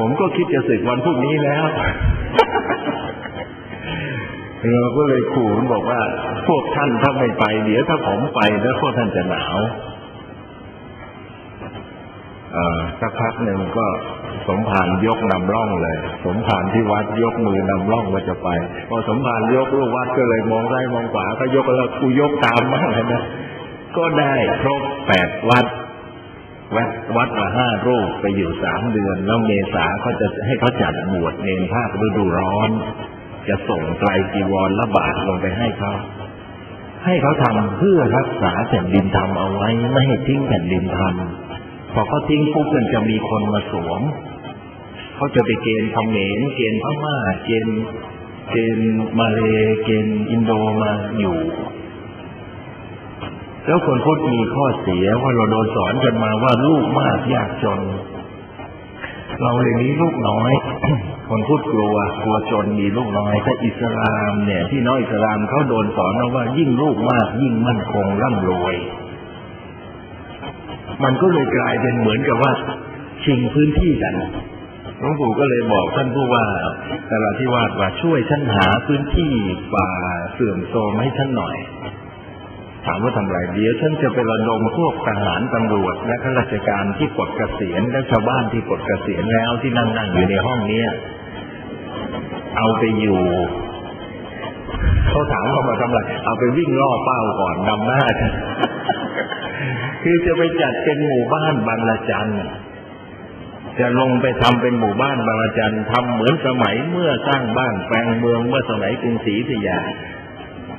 ผมก็คิดจะสึกวันพรุ่งนี้แล้วเราก็เลยขู่มันบอกว่า พวกท่านถ้าไม่ไป เดี๋ยวถ้าผมไปแล้วพวกท่านจะหนาวอ่อสักพักหนึ่งก็สมภารยกนำร่องเลย สมภารที่วัดยกมือนำร่องว่าจะไป พอสมภารยกลูกวัดก็เลยมองซ้ายมองขวาก็ยกแล้วกูยกตามมากเลยนะ ก็ได้ครบแปดวัด วัดวัดละห้ารูปไปอยู่สามเดือน แล้วเมษาเขาจะให้เขาจัดบวชเนนภาคฤดูร้อน จะส่งไตรจีวรละบาทลงไปให้เขาให้เขาทำเพื่อรักษาแผ่นดินธรรมเอาไว้ไม่ให้ทิ้งแผ่นดินธรรมพอเขาทิ้งปุ๊บมันจะมีคนมาสวมเขาจะไปเกณฑ์เขมรเกณฑ์พม่าเกณฑ์เกณฑ์มาเลเกณฑ์อินโดมาอยู่ แล้วคนพุทธมีข้อเสียว่าเราโดนสอนกันมาว่าลูกมากยากจน เราเลยมีลูกน้อย คนพูดกลัวกลัวจนมีลูกน้อยแต่อิสลามเนี่ยที่น้อยอิสลามเขาโดนสอนมาว่ายิ่งลูกมาก ยิ่งมั่นคงร่ำรวย มันก็เลยกลายเป็นเหมือนกับว่าชิงพื้นที่กันหลวงปู่ก็เลยบอกท่านผู้ว่าแต่ละที่วาดว่าช่วยฉันหาพื้นที่ป่าเสื่อมโทรมให้ฉันหน่อย ถามว่าทำไรเดี๋ยวฉันจะไประดมพวกทหารตำรวจและข้าราชการที่ปลดเกษียณและชาวบ้านที่ปลดเกษียณแล้วที่นั่งนั่งอยู่ในห้องเนี้ยเอาไปอยู่เขาถามเขามาทำอะไรเอาไปวิ่งล่อเป้าก่อนนำหน้ากคือจะไปจัดเป็นหมู่บ้านบางละจันจะลงไปทำเป็นหมู่บ้านบางละจันทำเหมือนสมัยเมื่อสร้างบ้านแปลงเมืองเมื่อสมัยกรุงศรีอยุธยา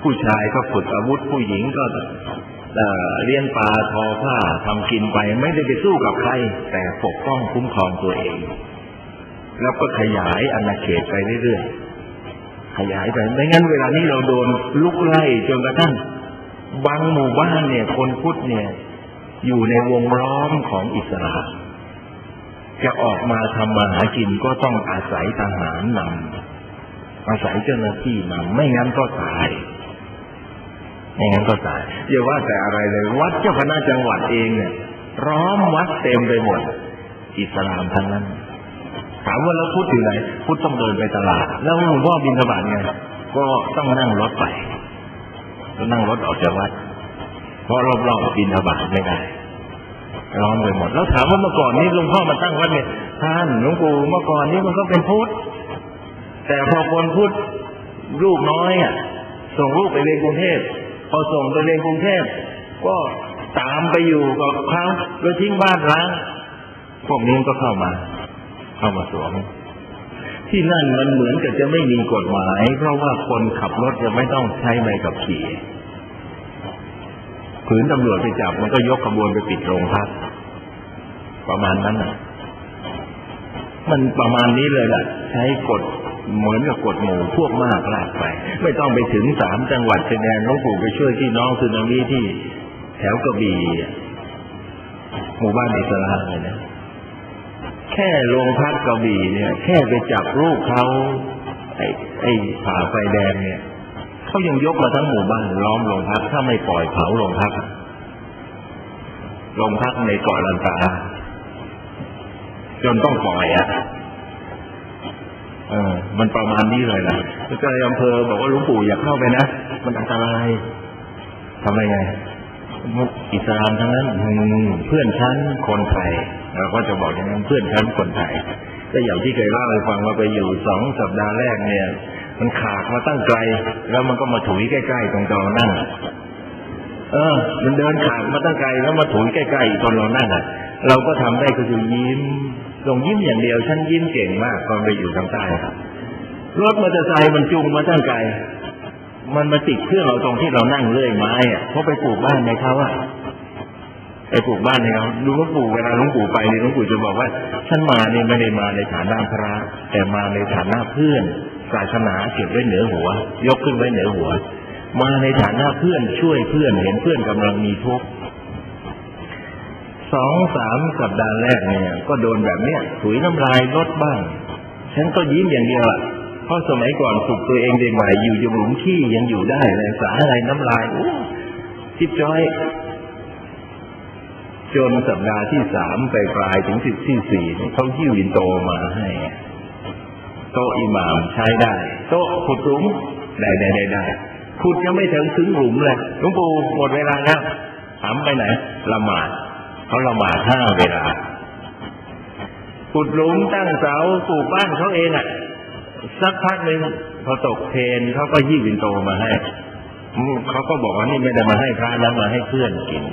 ผู้ชายก็ฝึกอาวุธผู้หญิงก็เอ่อเลี้ยงปลาทอผ้าทำกินไปไม่ได้ไปสู้กับใคร แต่ปกป้องคุ้มครองตัวเอง แล้วก็ขยายอาณาเขตไปเรื่อยๆขยายไปไม่งั้นเวลานี้เราโดนลุกไล่จนกระทั่งบางหมู่บ้านเนี่ย คนพุทธเนี่ย อยู่ในวงล้อมของอิสลามจะออกมาทำมาหากินก็ต้องอาศัยทหารนำอาศัยเจ้าหน้าที่นำไม่งั้นก็ตาย ไม่งั้นก็ตายอย่าว่าแต่อะไรเลย วัดเจ้าคณะจังหวัดเองเนี่ยร้อมวัดเต็มไปหมด อิสลามทั้งนั้น ถามว่าแล้วพุทธอยู่ไหนพุทธต้องเดินไปตลาด แล้วหลวงพ่อบินทบาทไงก็ต้องนั่งรถไปนั่งรถออกจากวัด เพราะรอบๆบินทบาทไม่ได้ร้อมไปหมด แล้วถามว่าเมื่อก่อนนี้หลวงพ่อมาตั้งวัดเนี่ยท่านหลวงปู่เมื่อก่อนนี้มันก็เป็นพุทธแต่พอคนพุทธลูกน้อยอะส่งลูกไปเรียนกรุงเทพ พอส่งไปเรียนกรุงเทพก็ตามไปอยู่กับเขาโดยทิ้งบ้านร้างพวกนี้ก็เข้ามา เข้ามาสวมที่นั่นมันเหมือนกับจะไม่มีกฎหมาย เพราะว่าคนขับรถจะไม่ต้องใช้ใบขับขี่ขืนตำรวจไปจับมันก็ยกขบวนไปปิดโรงพักประมาณนั้นนะมันประมาณนี้เลยแหละใช้กฎ เหมือนกับกฎหมู่พวกมากลากไป ไม่ต้องไปถึงสามจังหวัดชายแดนหลวงปู่ไปช่วยพี่น้องสึนามิที่แถวกระบี่หมู่บ้านอิสลามเลยนะแค่โรงพักกระบี่เนี่ย แค่ไปจับลูกเขาไอ้ไอ้ผ่าไฟแดงเนี่ยเขายังยกมาทั้งหมู่บ้านล้อมโรงพักถ้าไม่ปล่อยเผาโรงพักโรงพักในเกาะลันตาจนต้องปล่อยอะ เออ มันประมาณนี้เลยนะแล้วก็ในอำเภอบอกว่าหลวงปู่อย่าเข้าไปนะ มันอันตรายทำไมไงอิสลามทั้งนั้นเพื่อนชั้นคนไทยเราก็จะบอกอย่างนั้นเพื่อนชั้นคนไทยก็อย่างที่เคยเล่าให้ฟังว่าไปอยู่สองสัปดาห์แรกเนี่ย มันขาดมาตั้งไกล แล้วมันก็มาถุยใกล้ๆตรงตอนเรานั่ง เออ มันเดินขาดมาตั้งไกลแล้วมาถุยใกล้ๆตอนเรานั่งอะ เราก็ทำได้ก็คือยิ้มส่งยิ้มอย่างเดียวฉันยิ้มเก่งมากตอนไปอยู่ทางใต้ครับรถมอเตอร์ไซค์มันจุงมาตั้งไกลมันมาติดเครื่องเราตรงที่เรานั่งเลื่อยไม้อะเพราะไปปลูกบ้านในเขาอะไปปลูกบ้านในเขาดูว่าปู่เวลาหลวงปู่ไปเนี่ยหลวงปู่จะบอกว่าฉันมาเนี่ยไม่ได้มาในฐานะพระ แต่มาในฐานะเพื่อนศาสนาเก็บไว้เหนือหัว ยกขึ้นไว้เหนือหัว มาในฐานะเพื่อนช่วยเพื่อนเห็นเพื่อนกำลังมีทุกข์สองสามสัปดาห์แรกเนี่ย ก็โดนแบบเนี้ยถุยน้ำลายลดบ้าง ฉันก็ยิ้มอย่างเดียวอะเพราะสมัยก่อนฝึกตัวเองเด็กใหม่อยู่ยังหลุมขี้ยังอยู่ได้เลยสาอะไรน้ำลายอู้ทิบจ้อยจนสัปดาห์ที่สามไปปลายถึงสิบที่สี่เขาหิ้วอินโตมาให้ โตอิหมามใช้ได้ โตขุดหลุมได้ได้ได้ได้ ขุดยังไม่ถึงถึงหลุมเลยหลวงปู่หมดเวลาแล้วถามไปไหนละหมาดเขาละหมาดห้าเวลาขุดหลุมตั้งเสาปลูกบ้านเขาเองอะ สักพักหนึ่งพอตกเทนเขาก็ยี่วินโตมาให้เขาก็บอกว่านี่ไม่ได้มาให้พระนะมาให้เพื่อนกิน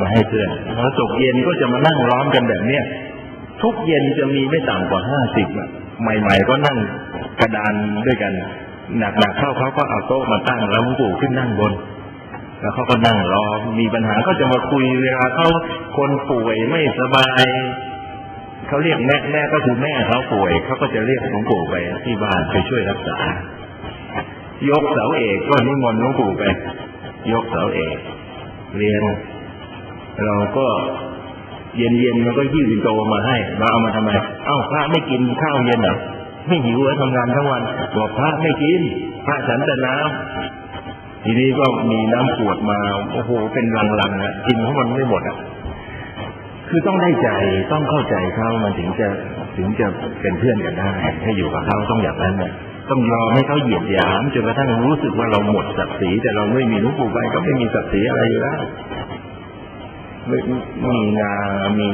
มาให้เพื่อนพอตกเย็นก็จะมานั่งล้อมกันแบบเนี้ยทุกเย็นจะมีไม่ต่ำกว่าห้าสิบอะใหม่ ๆ ก็นั่งกระดานด้วยกัน หนักๆเข้าเขาก็เอาโต๊ะมาตั้งแล้วหลวงปู่ขึ้นนั่งบน แล้วเขาก็นั่งรอมีปัญหาก็จะมาคุยเวลาเขาคนป่วยไม่สบายเขาเรียกแม่แม่ก็คือแม่เขาป่วยเขาก็จะเรียกหลวงปู่ไปที่บ้านไปช่วยรักษา ยกเสาเอกก็นิมนต์หลวงปู่ไป ยกเสาเอกเรียนเราก็เย็นๆมันก็หิ้วสิงโตมาให้เราเอามาทำไม เอ้าพระไม่กินข้าวเย็นเหรอ ไม่หิวเหรอทำงานทั้งวันบอกพระไม่กินพระฉันแต่น้ำทีนี้ก็มีน้ำขวดมาโอ้โหเป็นลังๆอะกินเพราะมันไม่หมดอะคือต้องได้ใจต้องเข้าใจเขามันถึงจะถึงจะเป็นเพื่อนกันได้ให้อยู่กับเขาต้องอย่างนั้นเนี่ยต้องยอมให้เขาเหยียดหยามจนกระทั่งรู้สึกว่าเราหมดศักดิ์ศรีแต่เราไม่มีลุงปู่ไปก็ไม่มีศักดิ์ศรีอะไรอยู่แล้วไม่มีงามี